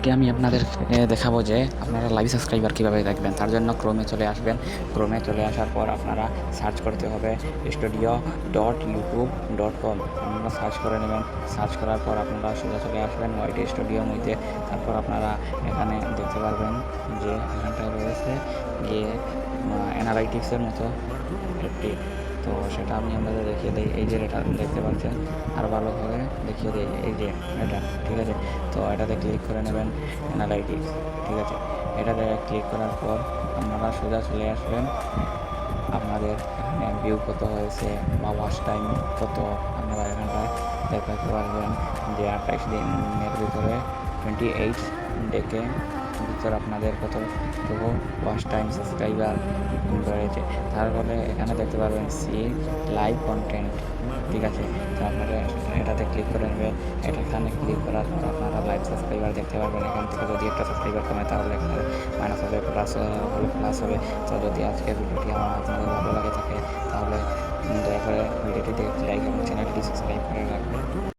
আজকে আমি আপনাদের দেখাবো যে আপনারা লাইভ সাবস্ক্রাইবার কীভাবে দেখবেন। তার জন্য ক্রোমে চলে আসবেন। ক্রোমে চলে আসার পর আপনারা সার্চ করতে হবে studio dot YouTube dot com আপনারা সার্চ করে নেবেন। সার্চ করার পর আপনারা সোজা চলে আসবেন ওয়াইট স্টুডিওর মধ্যে তারপর আপনারা এখানে দেখতে পারবেন যে এখানটায় রয়েছে গিয়ে অ্যানালাইটিক্সের মতো একটি তো সেটা আমি আপনাদের দেখিয়ে দিই। এই যে এটা দেখতে পাচ্ছেন, আর ভালোভাবে দেখিয়ে দিই। এই যে এটা, ঠিক আছে? তো এটাতে ক্লিক করে নেবেন অ্যানালাইটিক্স ঠিক আছে? এটাতে ক্লিক করার পর আপনারা সোজা চলে আসবেন। আপনাদের এখানে ভিউ কত হয়েছে বা ওয়াচ টাইম কত আপনারা এখানটায় দেখাতে পারবেন। যে আঠাইশ দিনের ভিতরে টোয়েন্টি এইট ডেকে ভিতর আপনাদের কত ওয়াচ টাইম সাবস্ক্রাইবার রয়েছে। তারপরে এখানে দেখতে পারবেন সি লাইভ কন্টেন্ট। ঠিক আছে? তারপরে এটাতে ক্লিক করে নেবে। এটাখানে ক্লিক করার পর আপনারা লাইভ সাবস্ক্রাইবার দেখতে পারবেন। এখান থেকে যদি একটা সাবস্ক্রাইবার কমে, তাহলে এখানে মাইনাস হবে প্লাস হলে প্লাস হবে। তো যদি আজকের ভিডিওটি আমার আপনাদের ভালো লাগে থাকে, তাহলে দয়া করে ভিডিওটি দেখতে লাইক এবং চ্যানেলটি সাবস্ক্রাইব করে রাখবেন।